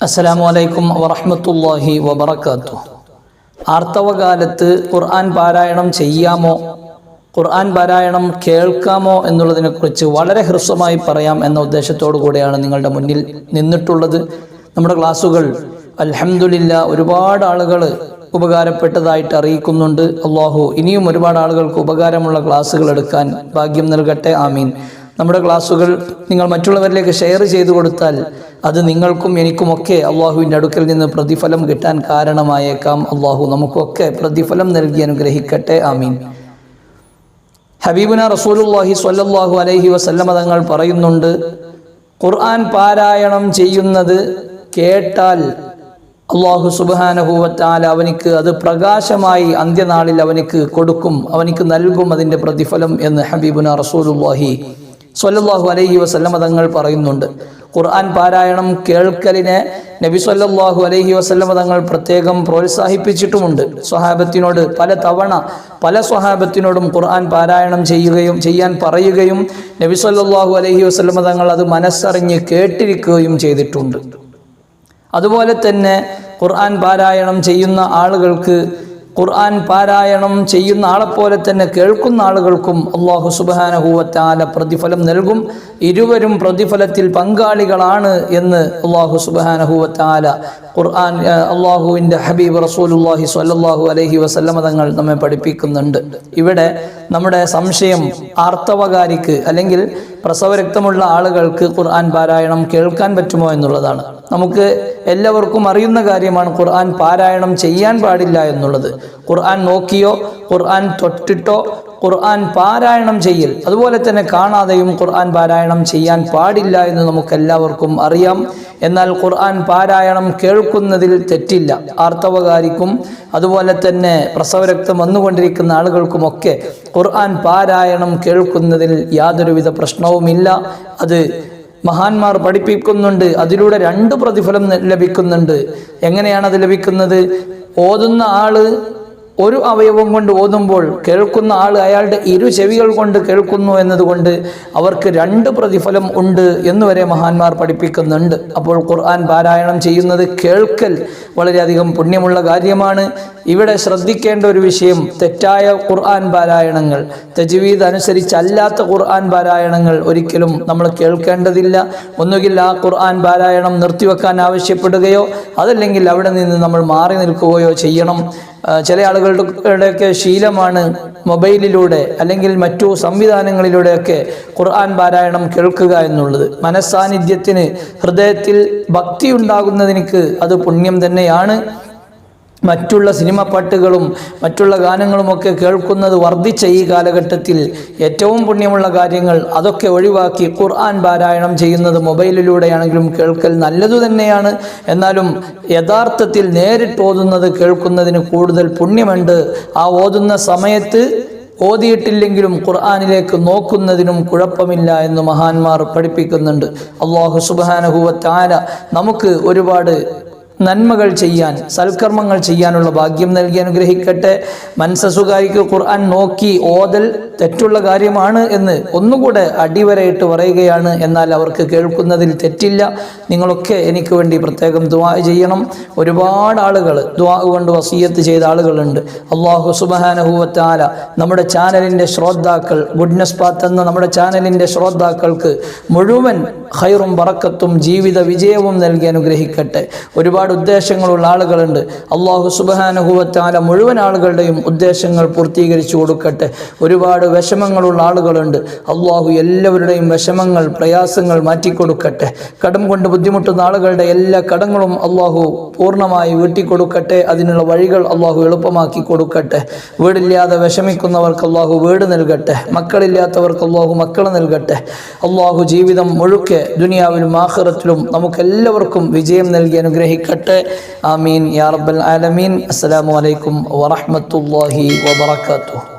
അസ്സലാമു അലൈക്കും വറഹമത്തല്ലാഹി വബറകാതുഹു ആർത്തവകാലത്ത് ഖുർആൻ പാരായണം ചെയ്യാമോ? ഖുർആൻ പാരായണം കേൾക്കാമോ എന്നുള്ളതിനെക്കുറിച്ച് വളരെ ഹ്രസ്വമായി പറയാം എന്ന ഉദ്ദേശത്തോടു കൂടെയാണ് നിങ്ങളുടെ മുന്നിൽ നിന്നിട്ടുള്ളത്. നമ്മുടെ ക്ലാസ്സുകൾ അലഹമുല്ല ഒരുപാട് ആളുകൾ ഉപകാരപ്പെട്ടതായിട്ട് അറിയിക്കുന്നുണ്ട്. അള്ളാഹു ഇനിയും ഒരുപാട് ആളുകൾക്ക് ഉപകാരമുള്ള ക്ലാസ്സുകൾ എടുക്കാൻ ഭാഗ്യം നൽകട്ടെ. ആമീൻ. നമ്മുടെ ക്ലാസ്സുകൾ നിങ്ങൾ മറ്റുള്ളവരിലേക്ക് ഷെയർ ചെയ്തു കൊടുത്താൽ അത് നിങ്ങൾക്കും എനിക്കുമൊക്കെ അള്ളാഹുവിന്റെ അടുക്കൽ നിന്ന് പ്രതിഫലം കിട്ടാൻ കാരണമായേക്കാം. അള്ളാഹു നമുക്കൊക്കെ പ്രതിഫലം നൽകി അനുഗ്രഹിക്കട്ടെ. ആമീൻ. ഹബീബുന റസൂലുല്ലാഹി സ്വല്ലല്ലാഹു അലൈഹി വസല്ലമ തങ്ങൾ പറയുന്നുണ്ട് ഖുർആൻ പാരായണം ചെയ്യുന്നത് കേട്ടാൽ അള്ളാഹു സുബാനഹൂവറ്റാൽ അവനിക്ക് അത് പ്രകാശമായി അന്ത്യനാളിൽ അവനിക്ക് കൊടുക്കും അവനിക്ക് നൽകും അതിന്റെ പ്രതിഫലം എന്ന് ഹബീബുന റസൂലുല്ലാഹി സ്വല്ലല്ലാഹു അലൈഹി വസല്ലമ തങ്ങൾ പറയുന്നുണ്ട്. ഖുർആൻ പാരായണം കേൾക്കലിനെ നബി സല്ലാഹു അലൈഹി വസല്ലമ തങ്ങൾ പ്രത്യേകം പ്രോത്സാഹിപ്പിച്ചിട്ടുമുണ്ട്. സ്വഹാബത്തിനോട് പല തവണ പല സ്വഹാബത്തിനോടും ഖുർആൻ പാരായണം ചെയ്യുകയും ചെയ്യാൻ പറയുകയും നബി സല്ലാഹു അലൈഹി വസല്ലമ തങ്ങൾ അത് മനസ്സറിഞ്ഞ് കേട്ടിരിക്കുകയും ചെയ്തിട്ടുണ്ട്. അതുപോലെ തന്നെ ഖുർആൻ പാരായണം ചെയ്യുന്ന ആളുകൾക്ക് ഖുർആൻ പാരായണം ചെയ്യുന്ന ആളെപ്പോലെ തന്നെ കേൾക്കുന്ന ആളുകൾക്കും അള്ളാഹു സുബാനഹുവത്താല പ്രതിഫലം നൽകും. ഇരുവരും പ്രതിഫലത്തിൽ പങ്കാളികളാണ് എന്ന് അള്ളാഹു സുബാനഹുവത്താല ഖുർആൻ അള്ളാഹുവിന്റെ ഹബീബ് റസൂലുല്ലാഹി സ്വല്ലല്ലാഹു അലൈഹി വസല്ലമ തങ്ങൾ നമ്മെ പഠിപ്പിക്കുന്നുണ്ട്. ഇവിടെ നമ്മുടെ സംശയം ആർത്തവകാരിക്ക് അല്ലെങ്കിൽ പ്രസവരക്തമുള്ള ആളുകൾക്ക് ഖുർആൻ പാരായണം കേൾക്കാൻ പറ്റുമോ എന്നുള്ളതാണ്. നമുക്ക് എല്ലാവർക്കും അറിയുന്ന കാര്യമാണ് ഖുർആൻ പാരായണം ചെയ്യാൻ പാടില്ല എന്നുള്ളത്. ഖുർആൻ നോക്കിയോ ഖുർആൻ തൊട്ടിട്ടോ ഖുർആൻ പാരായണം ചെയ്യൽ. അതുപോലെ തന്നെ കാണാതെയും ഖുർആൻ പാരായണം ചെയ്യാൻ പാടില്ല എന്ന് നമുക്ക് എല്ലാവർക്കും അറിയാം. എന്നാൽ ഖുർആൻ പാരായണം കേൾക്കുന്നതിൽ തെറ്റില്ല. ആർത്തവകാരിക്കും അതുപോലെ തന്നെ പ്രസവരക്തം വന്നുകൊണ്ടിരിക്കുന്ന ആളുകൾക്കുമൊക്കെ ഖുർആൻ പാരായണം കേൾക്കുന്നതിൽ യാതൊരുവിധ പ്രശ്നവുമില്ല. അത് മഹാന്മാർ പഠിപ്പിക്കുന്നുണ്ട്. അതിലൂടെ രണ്ട് പ്രതിഫലം ലഭിക്കുന്നുണ്ട്. എങ്ങനെയാണ് അത് ലഭിക്കുന്നത്? ഓതുന്ന ആൾ ഒരു അവയവം കൊണ്ട് ഓതുമ്പോൾ കേൾക്കുന്ന ആൾ അയാളുടെ ഇരു ചെവികൾ കൊണ്ട് കേൾക്കുന്നു എന്നതുകൊണ്ട് അവർക്ക് രണ്ട് പ്രതിഫലം ഉണ്ട് എന്ന് വരെ മഹാന്മാർ പഠിപ്പിക്കുന്നുണ്ട്. അപ്പോൾ ഖുർആൻ പാരായണം ചെയ്യുന്നത് കേൾക്കൽ വളരെയധികം പുണ്യമുള്ള കാര്യമാണ്. ഇവിടെ ശ്രദ്ധിക്കേണ്ട ഒരു വിഷയം തെറ്റായ ഖുർആൻ പാരായണങ്ങൾ. തജ്വീദ് അനുസരിച്ചല്ലാത്ത ഖുർആൻ പാരായണങ്ങൾ ഒരിക്കലും നമ്മൾ കേൾക്കേണ്ടതില്ല. ഒന്നുകിൽ ആ ഖുർആൻ പാരായണം നിർത്തിവെക്കാൻ ആവശ്യപ്പെടുകയോ അതല്ലെങ്കിൽ അവിടെ നിന്ന് നമ്മൾ മാറി നിൽക്കുകയോ ചെയ്യണം. ചില ആളുകളുടെയൊക്കെ ശീലമാണ് മൊബൈലിലൂടെ അല്ലെങ്കിൽ മറ്റു സംവിധാനങ്ങളിലൂടെയൊക്കെ ഖുർആൻ പാരായണം കേൾക്കുക എന്നുള്ളത്. മനസ്സാന്നിധ്യത്തിന് ഹൃദയത്തിൽ ഭക്തി ഉണ്ടാകുന്നതിനിക്ക് അത് പുണ്യം തന്നെയാണ്. മറ്റുള്ള സിനിമ പാട്ടുകളും മറ്റുള്ള ഗാനങ്ങളുമൊക്കെ കേൾക്കുന്നത് വർദ്ധിച്ച ഈ കാലഘട്ടത്തിൽ ഏറ്റവും പുണ്യമുള്ള കാര്യങ്ങൾ അതൊക്കെ ഒഴിവാക്കി ഖുർആൻ പാരായണം ചെയ്യുന്നത് മൊബൈലിലൂടെയാണെങ്കിലും കേൾക്കൽ നല്ലതു തന്നെയാണ്. എന്നാലും യഥാർത്ഥത്തിൽ നേരിട്ട് ഓതുന്നത് കേൾക്കുന്നതിന് കൂടുതൽ പുണ്യമുണ്ട്. ആ ഓതുന്ന സമയത്ത് ഓതിയിട്ടില്ലെങ്കിലും ഖുർആാനിലേക്ക് നോക്കുന്നതിനും കുഴപ്പമില്ല എന്ന് മഹാന്മാർ പഠിപ്പിക്കുന്നുണ്ട്. അള്ളാഹു സുബാനഹുവത്താന നമുക്ക് ഒരുപാട് നന്മകൾ ചെയ്യാൻ സൽക്കർമ്മങ്ങൾ ചെയ്യാനുള്ള ഭാഗ്യം നൽകി അനുഗ്രഹിക്കട്ടെ. മനസ്സസുകാരിക്ക് ഖുർആൻ നോക്കി ഓതൽ തെറ്റുള്ള കാര്യമാണ് എന്ന് ഒന്നുകൂടെ അടിവരയിട്ട് പറയുകയാണ്. എന്നാൽ അവർക്ക് കേൾക്കുന്നതിൽ തെറ്റില്ല. നിങ്ങളൊക്കെ എനിക്ക് വേണ്ടി പ്രത്യേകം ദുവാ ചെയ്യണം. ഒരുപാട് ആളുകൾ ദുവാ കൊണ്ട് വസീയത്ത് ചെയ്ത ആളുകളുണ്ട്. അള്ളാഹു സുബഹാനഹൂവത്താല നമ്മുടെ ചാനലിന്റെ ശ്രോതാക്കൾ ഗുഡ്നസ് പാത്ത് എന്ന നമ്മുടെ ചാനലിന്റെ ശ്രോതാക്കൾക്ക് മുഴുവൻ ഹൈറും പറക്കത്തും ജീവിത വിജയവും നൽകി അനുഗ്രഹിക്കട്ടെ. ഒരുപാട് ഉദ്ദേശങ്ങളുള്ള ആളുകളുണ്ട്. അള്ളാഹു സുബഹാനുഭവത്താല മുഴുവൻ ആളുകളുടെയും ഉദ്ദേശങ്ങൾ പൂർത്തീകരിച്ചു കൊടുക്കട്ടെ. ഒരുപാട് വിഷമങ്ങളുള്ള ആളുകളുണ്ട്. അള്ളാഹു എല്ലാവരുടെയും വിഷമങ്ങൾ പ്രയാസങ്ങൾ മാറ്റിക്കൊടുക്കട്ടെ. കടം കൊണ്ട് ബുദ്ധിമുട്ടുന്ന ആളുകളുടെ എല്ലാ കടങ്ങളും അള്ളാഹു പൂർണമായി വീട്ടിക്കൊടുക്കട്ടെ. അതിനുള്ള വഴികൾ അള്ളാഹു എളുപ്പമാക്കി കൊടുക്കട്ടെ. വീടില്ലാതെ വിഷമിക്കുന്നവർക്ക് അള്ളാഹു വീട് നൽകട്ടെ. മക്കളില്ലാത്തവർക്ക് അള്ളാഹു മക്കൾ നൽകട്ടെ. അള്ളാഹു ജീവിതം മുഴുക്കെ ദുനിയാവിലും ആഹ്റത്തിലും നമുക്കെല്ലാവർക്കും വിജയം നൽകി അനുഗ്രഹിക്കട്ടെ. ആമീൻ യാ റബ്ബൽ ആലമീൻ അസ്സലാമു അലൈക്കും വറഹ്മത്തുള്ളാഹി വബറകാതുഹു